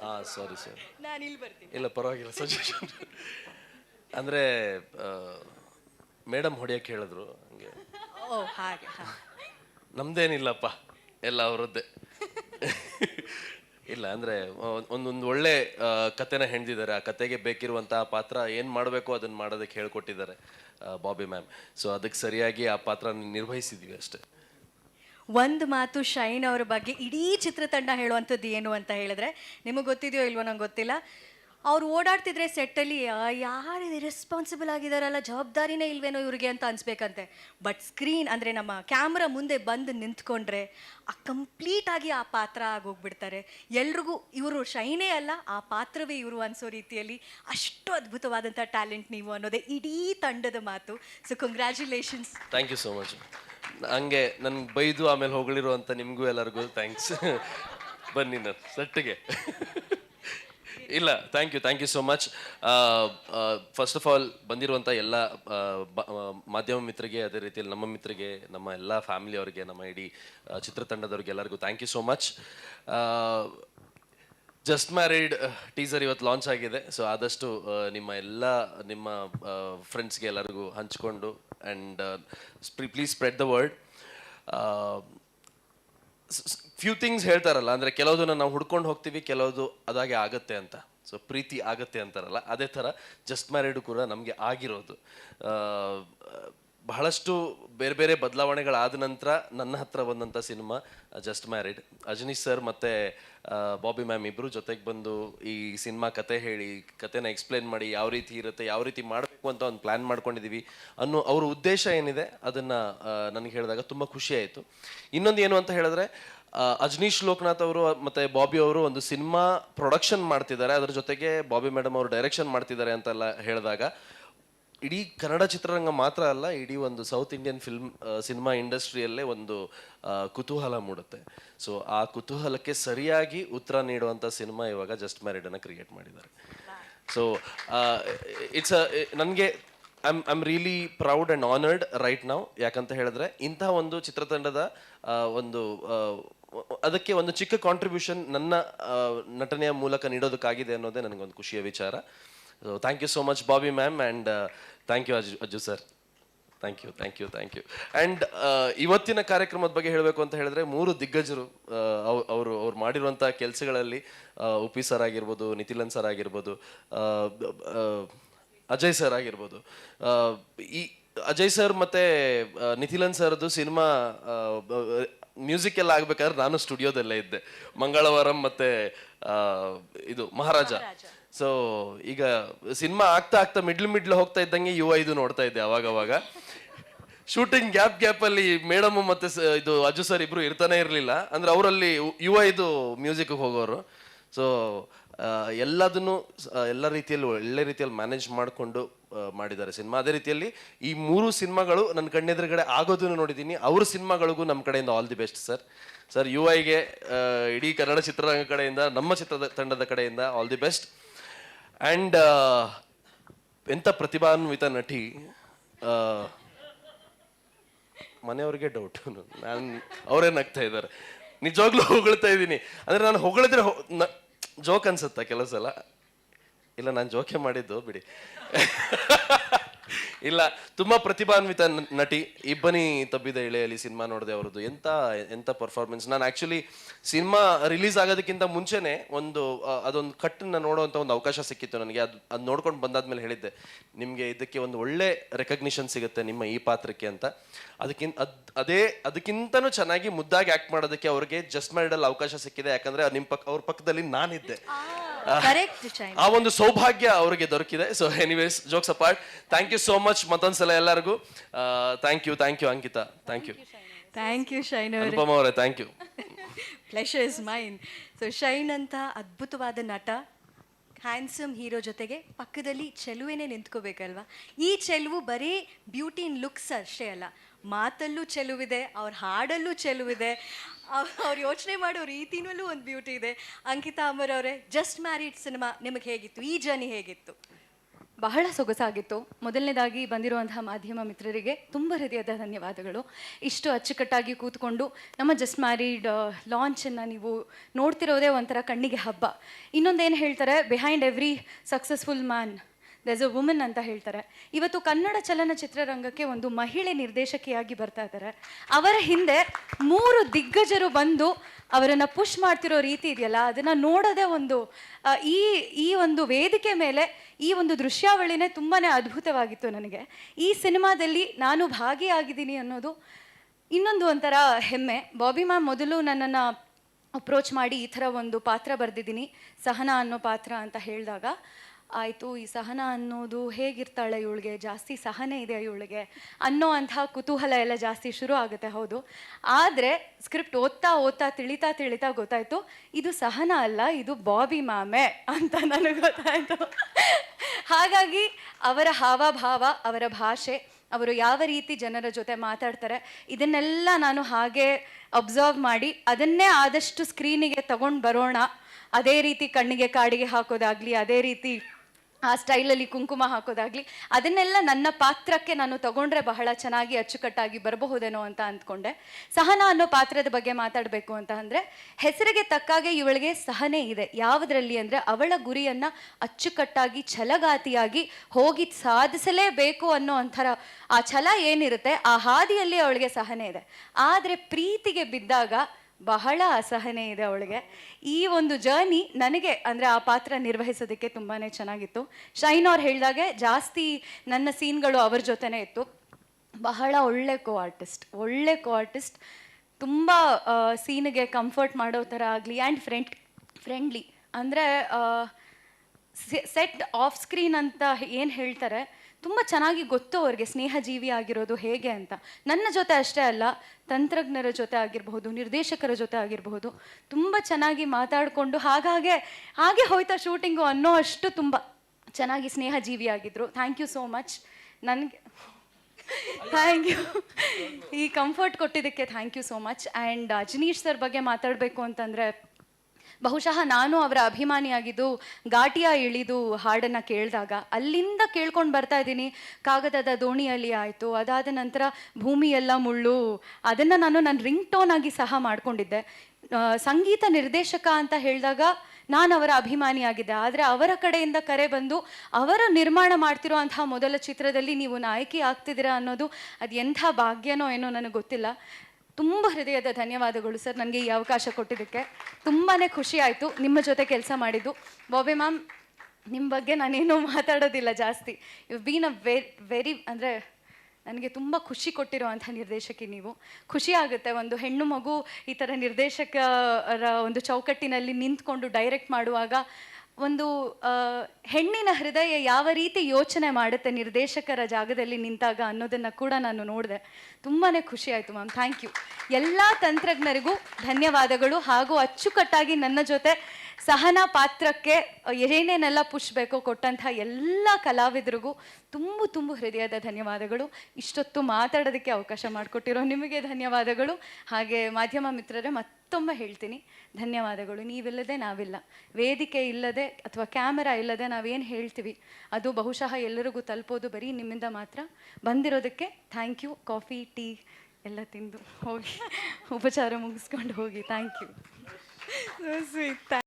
ಹಾಂ sorry sir. ನಾನು ಇಲ್ಲಿ ಬರ್ತೀನಿ. ಇಲ್ಲ ಪರವಾಗಿಲ್ಲ ಸಜೆಷನ್ ಅಂದರೆ ಮೇಡಮ್ ಹೊಡಿಯಕ್ಕೆ ಹೇಳಿದ್ರು ಹಂಗೆ. ಓ ಹಾಗೆ ಹಾ. ನಮ್ದೇನಿಲ್ಲಪ್ಪ ಎಲ್ಲ ಅವರದ್ದೇ. ಇಲ್ಲ ಅಂದರೆ ಒಂದೊಂದು ಒಳ್ಳೆ ಆ, ಕತೆನ ಹೆಣ್ದಿದ್ದಾರೆ. ಆ ಕತೆಗೆ ಬೇಕಿರುವಂತಹ ಪಾತ್ರ ಏನು ಮಾಡಬೇಕು ಅದನ್ನು ಮಾಡೋದಕ್ಕೆ ಹೇಳ್ಕೊಟ್ಟಿದ್ದಾರೆ ಆ, ಬಾಬಿ ಮ್ಯಾಮ್. ಸೊ ಅದಕ್ಕೆ ಸರಿಯಾಗಿ ಆ ಪಾತ್ರ ನಿರ್ವಹಿಸಿದ್ದೀವಿ ಅಷ್ಟೇ. ಒಂದು ಮಾತು ಶೈನ್ ಅವರ ಬಗ್ಗೆ ಇಡೀ ಚಿತ್ರತಂಡ ಹೇಳುವಂಥದ್ದು ಏನು ಅಂತ ಹೇಳಿದ್ರೆ, ನಿಮಗೆ ಗೊತ್ತಿದೆಯೋ ಇಲ್ವೋ ನಂಗೆ ಗೊತ್ತಿಲ್ಲ. ಅವ್ರು ಓಡಾಡ್ತಿದ್ರೆ ಸೆಟ್ಟಲ್ಲಿ ಯಾರು ರೆಸ್ಪಾನ್ಸಿಬಲ್ ಆಗಿದಾರಲ್ಲ, ಜವಾಬ್ದಾರಿನೇ ಇಲ್ವೇನೋ ಇವ್ರಿಗೆ? ಅಂತ ಅನ್ಸ್ಬೇಕಂತೆ. ಬಟ್ ಸ್ಕ್ರೀನ್ ಅಂದರೆ ನಮ್ಮ ಕ್ಯಾಮ್ರಾ ಮುಂದೆ ಬಂದು ನಿಂತ್ಕೊಂಡ್ರೆ ಆ ಕಂಪ್ಲೀಟ್ ಆಗಿ ಆ ಪಾತ್ರ ಆಗೋಗ್ಬಿಡ್ತಾರೆ. ಎಲ್ರಿಗೂ ಇವರು ಶೈನೇ ಅಲ್ಲ, ಆ ಪಾತ್ರವೇ ಇವರು ಅನ್ಸೋ ರೀತಿಯಲ್ಲಿ ಅಷ್ಟು ಅದ್ಭುತವಾದಂಥ ಟ್ಯಾಲೆಂಟ್ ನೀವು ಅನ್ನೋದೇ ಇಡೀ ತಂಡದ ಮಾತು. So congratulations thank you so much ಹಂಗೆ ನನ್ಗೆ ಬೈದು ಆಮೇಲೆ ಹೊಗಳಿರೋ ಅಂತ ನಿಮಗೂ ಎಲ್ಲರಿಗೂ ಥ್ಯಾಂಕ್ಸ್ ಬನ್ನಿ ನಾನು, ಸಟ್ಟಿಗೆ. ಇಲ್ಲ thank you thank you so much first of all ಬಂದಿರುವಂಥ ಎಲ್ಲ ಮಾಧ್ಯಮ ಮಿತ್ರರಿಗೆ, ಅದೇ ರೀತಿಯಲ್ಲಿ ನಮ್ಮ ಮಿತ್ರರಿಗೆ, ನಮ್ಮ ಎಲ್ಲ ಫ್ಯಾಮಿಲಿಯವರಿಗೆ ನಮ್ಮ ಇಡೀ ಚಿತ್ರತಂಡದವ್ರಿಗೆ ಎಲ್ಲರಿಗೂ thank you so much Just Married teaser ಇವತ್ತು ಲಾಂಚ್ ಆಗಿದೆ. ಸೊ ಆದಷ್ಟು ಆ, ನಿಮ್ಮ ಎಲ್ಲ ನಿಮ್ಮ ಫ್ರೆಂಡ್ಸ್ಗೆ ಎಲ್ಲರಿಗೂ ಹಂಚ್ಕೊಂಡು and please spread the word few things ಹೇಳ್ತಾರಲ್ಲ ಅಂದರೆ ಕೆಲವುದನ್ನು ನಾವು ಹುಡ್ಕೊಂಡು ಹೋಗ್ತೀವಿ ಕೆಲವುದು ಅದಾಗೆ ಆಗುತ್ತೆ ಅಂತ. ಸೊ ಪ್ರೀತಿ ಆಗುತ್ತೆ ಅಂತಾರಲ್ಲ ಅದೇ ಥರ ಜಸ್ಟ್ ಮ್ಯಾರಿಡ್ ಕೂಡ ನಮಗೆ ಆಗಿರೋದು. ಆ, ಬಹಳಷ್ಟು ಬೇರೆ ಬೇರೆ ಬದಲಾವಣೆಗಳಾದ ನಂತರ ನನ್ನ ಹತ್ರ ಬಂದಂಥ cinema Just Married Ajaneesh sir ಮತ್ತು ಬಾಬಿ ಮ್ಯಾಮ್ ಇಬ್ಬರು ಜೊತೆಗೆ ಬಂದು ಈ ಸಿನಿಮಾ ಕತೆ ಹೇಳಿ, ಕತೆನ ಎಕ್ಸ್ಪ್ಲೇನ್ ಮಾಡಿ ಯಾವ ರೀತಿ ಇರುತ್ತೆ, ಯಾವ ರೀತಿ ಮಾಡಬೇಕು ಅಂತ ಒಂದು ಪ್ಲ್ಯಾನ್ ಮಾಡ್ಕೊಂಡಿದ್ದೀವಿ ಅನ್ನೋ ಅವ್ರ ಉದ್ದೇಶ ಏನಿದೆ ಅದನ್ನು ನನಗೆ ಹೇಳಿದಾಗ ತುಂಬ ಖುಷಿ ಆಯಿತು. ಇನ್ನೊಂದು ಏನು ಅಂತ ಹೇಳಿದ್ರೆ ಅಜನೀಶ್ ಲೋಕನಾಥ್ ಅವರು ಮತ್ತು ಬಾಬಿ ಅವರು ಒಂದು ಸಿನಿಮಾ ಪ್ರೊಡಕ್ಷನ್ ಮಾಡ್ತಿದ್ದಾರೆ. ಅದರ ಜೊತೆಗೆ ಬಾಬಿ ಮೇಡಮ್ ಅವರು ಡೈರೆಕ್ಷನ್ ಮಾಡ್ತಿದ್ದಾರೆ ಅಂತೆಲ್ಲ ಹೇಳಿದಾಗ ಇಡೀ ಕನ್ನಡ ಚಿತ್ರರಂಗ ಮಾತ್ರ ಅಲ್ಲ, ಇಡೀ ಒಂದು ಸೌತ್ ಇಂಡಿಯನ್ ಫಿಲ್ಮ್ ಸಿನಿಮಾ ಇಂಡಸ್ಟ್ರಿಯಲ್ಲೇ ಒಂದು ಕುತೂಹಲ ಮೂಡುತ್ತೆ. ಸೊ ಆ ಕುತೂಹಲಕ್ಕೆ ಸರಿಯಾಗಿ ಉತ್ತರ ನೀಡುವಂಥ ಸಿನಿಮಾ ಇವಾಗ ಜಸ್ಟ್ ಮ್ಯಾರಿಡನ್ನು ಕ್ರಿಯೇಟ್ ಮಾಡಿದ್ದಾರೆ. ಸೊ ಇಟ್ಸ್ ನನಗೆ I'm I'm really proud and honoured right ನಾವು ಯಾಕಂತ ಹೇಳಿದ್ರೆ ಇಂತಹ ಒಂದು ಚಿತ್ರತಂಡದ ಒಂದು ಅದಕ್ಕೆ ಒಂದು ಚಿಕ್ಕ ಕಾಂಟ್ರಿಬ್ಯೂಷನ್ ನನ್ನ ನಟನೆಯ ಮೂಲಕ ನೀಡೋದಕ್ಕಾಗಿದೆ ಅನ್ನೋದೇ ನನಗೊಂದು ಖುಷಿಯ ವಿಚಾರ. So thank you so much Bobby ma'am and thank you Aju Ajju sir thank you thank you thank you and ಇವತ್ತಿನ ಕಾರ್ಯಕ್ರಮದ ಬಗ್ಗೆ ಹೇಳಬೇಕು ಅಂತ ಹೇಳಿದ್ರೆ, ಮೂರು ದಿಗ್ಗಜರು ಅವರು, ಅವ್ರು ಮಾಡಿರುವಂಥ ಕೆಲಸಗಳಲ್ಲಿ ಉಪಿ ಸರ್ ಆಗಿರ್ಬೋದು, ನಿತಿಲನ್ ಸರ್ ಆಗಿರ್ಬೋದು ಅಜಯ್ ಸರ್ ಆಗಿರ್ಬೋದು. ಈ ಅಜಯ್ ಸರ್ ಮತ್ತು ನಿತಿಲನ್ ಸರ್ದು ಸಿನಿಮಾ ಮ್ಯೂಸಿಕ್ ಎಲ್ಲ ಆಗ್ಬೇಕಾದ್ರೆ ನಾನು ಸ್ಟುಡಿಯೋದಲ್ಲೇ ಇದ್ದೆ. ಮಂಗಳವಾರಂ ಮತ್ತು ಇದು ಮಹಾರಾಜ. ಸೊ ಈಗ ಸಿನಿಮಾ ಆಗ್ತಾ ಆಗ್ತಾ ಮಿಡ್ಲ್ ಮಿಡ್ಲ್ ಹೋಗ್ತಾ ಇದ್ದಂಗೆ ಯುವ ಇದು ನೋಡ್ತಾ ಇದ್ದೆ ಅವಾಗ ಅವಾಗ ಶೂಟಿಂಗ್ ಗ್ಯಾಪ್ ಗ್ಯಾಪ್ ಅಲ್ಲಿ ಮೇಡಮ್ ಮತ್ತೆ ಇದು ಅಜ್ಜು ಸರ್ ಇಬ್ರು ಇರ್ತಾನೆ ಇರಲಿಲ್ಲ. ಅಂದ್ರೆ ಅವರಲ್ಲಿ ಯುವ ಇದು ಮ್ಯೂಸಿಕ್ ಹೋಗೋರು. ಸೊ ಎಲ್ಲದನ್ನು ಎಲ್ಲ ರೀತಿಯಲ್ಲಿ, ಒಳ್ಳೆ ರೀತಿಯಲ್ಲಿ ಮ್ಯಾನೇಜ್ ಮಾಡಿಕೊಂಡು ಮಾಡಿದ್ದಾರೆ ಸಿನಿಮಾ. ಅದೇ ರೀತಿಯಲ್ಲಿ ಈ ಮೂರು ಸಿನಿಮಾಗಳು ನನ್ನ ಕಣ್ಣೆದುರುಗಡೆ ಆಗೋದನ್ನು ನೋಡಿದ್ದೀನಿ. ಅವ್ರ ಸಿನಿಮಾಗಳಿಗೂ ನಮ್ಮ ಕಡೆಯಿಂದ all the best sir sir U ಐಗೆ ಇಡೀ ಕನ್ನಡ ಚಿತ್ರರಂಗ ಕಡೆಯಿಂದ, ನಮ್ಮ ಚಿತ್ರದ ತಂಡದ ಕಡೆಯಿಂದ ಆಲ್ ದಿ ಬೆಸ್ಟ್ ಆ್ಯಂಡ್ ಎಂಥ ಪ್ರತಿಭಾನ್ವಿತ ನಟಿ ಮನೆಯವ್ರಿಗೆ ಡೌಟ್ ನಾನು, ಅವರೇ ನಗ್ತಾ ಇದ್ದಾರೆ. ನಿಜವಾಗ್ಲೂ ಹೊಗಳ್ತಾ ಇದ್ದೀನಿ. ಅಂದರೆ ನಾನು ಹೊಗಳಿದ್ರೆ ಜೋಕ್ ಅನ್ಸುತ್ತಾ ಕೆಲಸ ಇಲ್ಲ ನಾನು ಜೋಕೆ ಮಾಡಿದ್ದು ಬಿಡಿ. ಇಲ್ಲ ತುಂಬಾ ಪ್ರತಿಭಾನ್ವಿತ ನಟಿ ಇಬ್ಬನಿ ತಬ್ಬಿದ ಇಳೆಯಲ್ಲಿ ಸಿನಿಮಾ ನೋಡಿದೆ ಅವ್ರದ್ದು. ಎಂತ ಎಂತ ಪರ್ಫಾರ್ಮೆನ್ಸ್ ನಾನು ಆಕ್ಚುಲಿ ಸಿನಿಮಾ ರಿಲೀಸ್ ಆಗೋದಕ್ಕಿಂತ ಮುಂಚೆನೆ ಒಂದು ಅದೊಂದು ಕಟ್ಟನ್ನ ನೋಡುವಂತ ಒಂದು ಅವಕಾಶ ಸಿಕ್ಕಿತ್ತು ನನಗೆ. ಅದು ಅದು ನೋಡ್ಕೊಂಡು ಬಂದಾದ್ಮೇಲೆ ಹೇಳಿದ್ದೆ ನಿಮಗೆ ಇದಕ್ಕೆ ಒಂದು ಒಳ್ಳೆ ರೆಕಗ್ನಿಷನ್ ಸಿಗುತ್ತೆ ನಿಮ್ಮ ಈ ಪಾತ್ರಕ್ಕೆ ಅಂತ. ಅದಕ್ಕಿಂತ ಅದ್ ಅದೇ ಅದಕ್ಕಿಂತನೂ ಚೆನ್ನಾಗಿ ಮುದ್ದಾಗಿ ಆಕ್ಟ್ ಮಾಡೋದಕ್ಕೆ ಅವ್ರಿಗೆ ಜಸ್ಟ್ ಮ್ಯಾರಿಡಲ್ಲಿ ಅವಕಾಶ ಸಿಕ್ಕಿದೆ. ಯಾಕಂದ್ರೆ ನಿಮ್ಮ ಪಕ್ಕ ಅವ್ರ ಪಕ್ಕದಲ್ಲಿ ನಾನಿದ್ದೆ. ಆ ಒಂದು ಸೌಭಾಗ್ಯ ಅವರಿಗೆ ದೊರಕಿದೆ. So anyways jokes apart thank you so much ಮತ್ತೊಂದ್ಸಲ ಎಲ್ಲರಿಗೂ. Thank you thank you Ankita thank you thank you Shine ಅವರೇ. ಅನುಪಮ ಅವರೇ thank you pleasure is mine so Shine ಅಂತ ಅದ್ಭುತವಾದ ನಟ ಹ್ಯಾಂಡ್ಸಮ್ ಹೀರೋ ಜೊತೆಗೆ ಪಕ್ಕದಲ್ಲಿ ಚೆಲುವೆನೇ ನಿಂತ್ಕೋಬೇಕಲ್ವಾ? ಈ ಚೆಲುವು ಬರೀ ಬ್ಯೂಟಿ ಇನ್ ಲುಕ್ಸ್ ಅಷ್ಟೇ ಅಲ್ಲ. ಮಾತಲ್ಲೂ ಚೆಲುವಿದೆ ಅವ್ರ ಹಾಡಲ್ಲೂ ಚೆಲುವಿದೆ. ಅವ್ರು ಯೋಚನೆ ಮಾಡೋ ರೀತಿನಲ್ಲೂ ಒಂದು ಬ್ಯೂಟಿ ಇದೆ. ಅಂಕಿತಾ ಅಮರ್ ಅವರೇ ಜಸ್ಟ್ ಮ್ಯಾರಿಡ್ ಸಿನಿಮಾ ನಿಮಗೆ ಹೇಗಿತ್ತು? ಈ ಜರ್ನಿ ಹೇಗಿತ್ತು? ಬಹಳ ಸೊಗಸಾಗಿತ್ತು. ಮೊದಲನೇದಾಗಿ ಬಂದಿರುವಂತಹ ಮಾಧ್ಯಮ ಮಿತ್ರರಿಗೆ ತುಂಬ ಹೃದಯದ ಧನ್ಯವಾದಗಳು. ಇಷ್ಟು ಅಚ್ಚುಕಟ್ಟಾಗಿ ಕೂತ್ಕೊಂಡು ನಮ್ಮ ಜಸ್ಟ್ ಮ್ಯಾರಿಡ್ ಲಾಂಚನ್ನು ನೀವು ನೋಡ್ತಿರೋದೇ ಒಂಥರ ಕಣ್ಣಿಗೆ ಹಬ್ಬ. ಇನ್ನೊಂದೇನು ಹೇಳ್ತಾರೆ? Behind every successful man there's a woman ಅಂತ ಹೇಳ್ತಾರೆ. ಇವತ್ತು ಕನ್ನಡ ಚಲನಚಿತ್ರರಂಗಕ್ಕೆ ಒಂದು ಮಹಿಳೆ ನಿರ್ದೇಶಕಿಯಾಗಿ ಬರ್ತಾ ಇದ್ದಾರೆ. ಅವರ ಹಿಂದೆ ಮೂರು ದಿಗ್ಗಜರು ಬಂದು ಅವರನ್ನು ಪುಷ್ ಮಾಡ್ತಿರೋ ರೀತಿ ಇದೆಯಲ್ಲ? ಅದನ್ನು ನೋಡೋದೇ ಒಂದು ಈ ಈ ಒಂದು ವೇದಿಕೆ ಮೇಲೆ ಈ ಒಂದು ದೃಶ್ಯಾವಳಿನೇ ತುಂಬಾ ಅದ್ಭುತವಾಗಿತ್ತು ನನಗೆ. ಈ ಸಿನಿಮಾದಲ್ಲಿ ನಾನು ಭಾಗಿಯಾಗಿದ್ದೀನಿ ಅನ್ನೋದು ಇನ್ನೊಂದು ಒಂಥರ ಹೆಮ್ಮೆ. ಬಾಬಿ ಮ್ಯಾಮ್ ಮೊದಲು ನನ್ನನ್ನು ಅಪ್ರೋಚ್ ಮಾಡಿ ಈ ಥರ ಒಂದು ಪಾತ್ರ ಬರೆದಿದ್ದೀನಿ, ಸಹನ ಅನ್ನೋ ಪಾತ್ರ ಅಂತ ಹೇಳಿದಾಗ, ಆಯಿತು, ಈ ಸಹನ ಅನ್ನೋದು ಹೇಗಿರ್ತಾಳೆ ಇವಳಿಗೆ? ಜಾಸ್ತಿ ಸಹನೆ ಇದೆ ಇವಳಿಗೆ? ಅನ್ನೋ ಅಂತಹ ಕುತೂಹಲ ಎಲ್ಲ ಜಾಸ್ತಿ ಶುರು ಆಗುತ್ತೆ, ಹೌದು. ಆದರೆ ಸ್ಕ್ರಿಪ್ಟ್ ಓದ್ತಾ ಓದ್ತಾ ತಿಳಿತಾ ತಿಳಿತಾ ಗೊತ್ತಾಯಿತು, ಇದು ಸಹನ ಅಲ್ಲ, ಇದು ಬಾಬಿ ಮಾಮೆ ಅಂತ ನನಗೆ ಗೊತ್ತಾಯಿತು. ಹಾಗಾಗಿ ಅವರ ಹಾವಭಾವ, ಅವರ ಭಾಷೆ, ಅವರು ಯಾವ ರೀತಿ ಜನರ ಜೊತೆ ಮಾತಾಡ್ತಾರೆ, ಇದನ್ನೆಲ್ಲ ನಾನು ಹಾಗೆ ಅಬ್ಸರ್ವ್ ಮಾಡಿ ಅದನ್ನೇ ಆದಷ್ಟು ಸ್ಕ್ರೀನಿಗೆ ತಗೊಂಡು ಬರೋಣ. ಅದೇ ರೀತಿ ಕಣ್ಣಿಗೆ ಕಾಡಿಗೆ ಹಾಕೋದಾಗ್ಲಿ, ಅದೇ ರೀತಿ ಆ ಸ್ಟೈಲಲ್ಲಿ ಕುಂಕುಮ ಹಾಕೋದಾಗ್ಲಿ, ಅದನ್ನೆಲ್ಲ ನನ್ನ ಪಾತ್ರಕ್ಕೆ ನಾನು ತಗೊಂಡ್ರೆ ಬಹಳ ಚೆನ್ನಾಗಿ ಅಚ್ಚುಕಟ್ಟಾಗಿ ಬರಬಹುದೇನೋ ಅಂತ ಅಂದ್ಕೊಂಡೆ. ಸಹನ ಅನ್ನೋ ಪಾತ್ರದ ಬಗ್ಗೆ ಮಾತಾಡಬೇಕು ಅಂತ ಅಂದರೆ, ಹೆಸರಿಗೆ ತಕ್ಕಾಗೆ ಇವಳಿಗೆ ಸಹನೆ ಇದೆ. ಯಾವುದರಲ್ಲಿ ಅಂದರೆ, ಅವಳ ಗುರಿಯನ್ನ ಅಚ್ಚುಕಟ್ಟಾಗಿ, ಛಲಗಾತಿಯಾಗಿ ಹೋಗಿ ಸಾಧಿಸಲೇಬೇಕು ಅನ್ನೋ ಒಂಥರ ಆ ಛಲ ಏನಿರುತ್ತೆ, ಆ ಹಾದಿಯಲ್ಲಿ ಅವಳಿಗೆ ಸಹನೆ ಇದೆ. ಆದರೆ ಪ್ರೀತಿಗೆ ಬಿದ್ದಾಗ ಬಹಳ ಅಸಹನೆ ಇದೆ ಅವಳಿಗೆ. ಈ ಒಂದು ಜರ್ನಿ ನನಗೆ ಅಂದರೆ ಆ ಪಾತ್ರ ನಿರ್ವಹಿಸೋದಕ್ಕೆ ತುಂಬಾ ಚೆನ್ನಾಗಿತ್ತು. ಶೈನ್ ಅವ್ರು ಹೇಳಿದಾಗೆ ಜಾಸ್ತಿ ನನ್ನ ಸೀನ್ಗಳು ಅವ್ರ ಜೊತೆನೇ ಇತ್ತು. ಬಹಳ ಒಳ್ಳೆ ಕೋ ಆರ್ಟಿಸ್ಟ್ ಒಳ್ಳೆ ಕೋ ಆರ್ಟಿಸ್ಟ್ ತುಂಬ ಸೀನಿಗೆ ಕಂಫರ್ಟ್ ಮಾಡೋ ಥರ ಆಗಲಿ ಆ್ಯಂಡ್ ಫ್ರೆಂಡ್ ಫ್ರೆಂಡ್ಲಿ ಅಂದರೆ ಸೆಟ್ ಆಫ್ ಸ್ಕ್ರೀನ್ ಅಂತ ಏನು ಹೇಳ್ತಾರೆ, ತುಂಬ ಚೆನ್ನಾಗಿ ಗೊತ್ತು ಅವ್ರಿಗೆ, ಸ್ನೇಹಜೀವಿ ಆಗಿರೋದು ಹೇಗೆ ಅಂತ. ನನ್ನ ಜೊತೆ ಅಷ್ಟೇ ಅಲ್ಲ, ತಂತ್ರಜ್ಞರ ಜೊತೆ ಆಗಿರಬಹುದು, ನಿರ್ದೇಶಕರ ಜೊತೆ ಆಗಿರಬಹುದು, ತುಂಬ ಚೆನ್ನಾಗಿ ಮಾತಾಡಿಕೊಂಡು ಹಾಗಾಗೆ, ಹಾಗೆ ಹೋಯ್ತಾ ಶೂಟಿಂಗು ಅನ್ನೋ ಅಷ್ಟು ತುಂಬ ಚೆನ್ನಾಗಿ ಸ್ನೇಹಜೀವಿ ಆಗಿದ್ರು. ಥ್ಯಾಂಕ್ ಯು ಸೋ ಮಚ್ ನನಗೆ ಥ್ಯಾಂಕ್ ಯು ಈ ಕಂಫರ್ಟ್ ಕೊಟ್ಟಿದ್ದಕ್ಕೆ thank you so much and Ajaneesh sir ಬಗ್ಗೆ ಮಾತಾಡಬೇಕು ಅಂತಂದರೆ ಬಹುಶಃ ನಾನು ಅವರ ಅಭಿಮಾನಿಯಾಗಿದ್ದು, ಘಾಟಿಯ ಇಳಿದು ಹಾಡನ್ನು ಕೇಳಿದಾಗ ಅಲ್ಲಿಂದ ಕೇಳ್ಕೊಂಡು ಬರ್ತಾ ಇದ್ದೀನಿ. ಕಾಗದದ ದೋಣಿಯಲ್ಲಿ ಆಯಿತು. ಅದಾದ ನಂತರ ಭೂಮಿ ಎಲ್ಲ ಮುಳ್ಳು. ಅದನ್ನು ನಾನು ನನ್ನ ರಿಂಗ್ ಟೋನ್ ಆಗಿ ಸಹ ಮಾಡ್ಕೊಂಡಿದ್ದೆ. ಸಂಗೀತ ನಿರ್ದೇಶಕ ಅಂತ ಹೇಳಿದಾಗ ನಾನು ಅವರ ಅಭಿಮಾನಿಯಾಗಿದ್ದೆ. ಆದರೆ ಅವರ ಕಡೆಯಿಂದ ಕರೆ ಬಂದು, ಅವರು ನಿರ್ಮಾಣ ಮಾಡ್ತಿರೋ ಮೊದಲ ಚಿತ್ರದಲ್ಲಿ ನೀವು ನಾಯಕಿ ಆಗ್ತಿದ್ದೀರಾ ಅನ್ನೋದು ಅದು ಎಂಥ ಭಾಗ್ಯನೋ ಏನೋ ನನಗೆ ಗೊತ್ತಿಲ್ಲ. ತುಂಬ ಹೃದಯದ ಧನ್ಯವಾದಗಳು ಸರ್ ನನಗೆ ಈ ಅವಕಾಶ ಕೊಟ್ಟಿದ್ದಕ್ಕೆ. ತುಂಬಾ ಖುಷಿ ಆಯಿತು ನಿಮ್ಮ ಜೊತೆ ಕೆಲಸ ಮಾಡಿದ್ದು. ಬಾಬಿ ಮ್ಯಾಮ್ ನಿಮ್ಮ ಬಗ್ಗೆ ನಾನೇನು ಮಾತಾಡೋದಿಲ್ಲ ಜಾಸ್ತಿ. You been a we very ಅಂದರೆ ನನಗೆ ತುಂಬ ಖುಷಿ ಕೊಟ್ಟಿರುವಂಥ ನಿರ್ದೇಶಕಿ ನೀವು. ಖುಷಿ ಆಗುತ್ತೆ ಒಂದು ಹೆಣ್ಣು ಮಗು ಈ ಥರ ನಿರ್ದೇಶಕರ ಒಂದು ಚೌಕಟ್ಟಿನಲ್ಲಿ ನಿಂತ್ಕೊಂಡು ಡೈರೆಕ್ಟ್ ಮಾಡುವಾಗ ಒಂದು ಹೆಣ್ಣಿನ ಹೃದಯ ಯಾವ ರೀತಿ ಯೋಚನೆ ಮಾಡುತ್ತೆ ನಿರ್ದೇಶಕರ ಜಾಗದಲ್ಲಿ ನಿಂತಾಗ ಅನ್ನೋದನ್ನು ಕೂಡ ನಾನು ನೋಡಿದೆ. ತುಂಬಾ ಖುಷಿ ಆಯಿತು ಮ್ಯಾಮ್. Thank you. ಎಲ್ಲ ತಂತ್ರಜ್ಞರಿಗೂ ಧನ್ಯವಾದಗಳು ಹಾಗೂ ಅಚ್ಚುಕಟ್ಟಾಗಿ ನನ್ನ ಜೊತೆ ಸಹನ ಪಾತ್ರಕ್ಕೆ ಏನೇನೆಲ್ಲ ಪುಷ್ ಬೇಕೋ ಕೊಟ್ಟಂಥ ಎಲ್ಲ ಕಲಾವಿದರಿಗೂ ತುಂಬ ತುಂಬ ಹೃದಯದ ಧನ್ಯವಾದಗಳು. ಇಷ್ಟೊತ್ತು ಮಾತಾಡೋದಕ್ಕೆ ಅವಕಾಶ ಮಾಡಿಕೊಟ್ಟಿರೋ ನಿಮಗೆ ಧನ್ಯವಾದಗಳು. ಹಾಗೆ ಮಾಧ್ಯಮ ಮಿತ್ರರೇ, ಮತ್ತೊಮ್ಮೆ ಹೇಳ್ತೀನಿ. ಧನ್ಯವಾದಗಳು. ನೀವಿಲ್ಲದೆ ನಾವಿಲ್ಲ. ವೇದಿಕೆ ಇಲ್ಲದೆ ಅಥವಾ ಕ್ಯಾಮೆರಾ ಇಲ್ಲದೆ ನಾವೇನು ಹೇಳ್ತೀವಿ, ಅದು ಬಹುಶಃ ಎಲ್ಲರಿಗೂ ತಲುಪೋದು ಬರೀ ನಿಮ್ಮಿಂದ ಮಾತ್ರ. ಬಂದಿರೋದಕ್ಕೆ ಥ್ಯಾಂಕ್ ಯು ಕಾಫಿ ಟೀ ಎಲ್ಲ ತಿಂದು ಹೋಗಿ, ಉಪಚಾರ ಮುಗಿಸ್ಕೊಂಡು ಹೋಗಿ. Thank you sweet.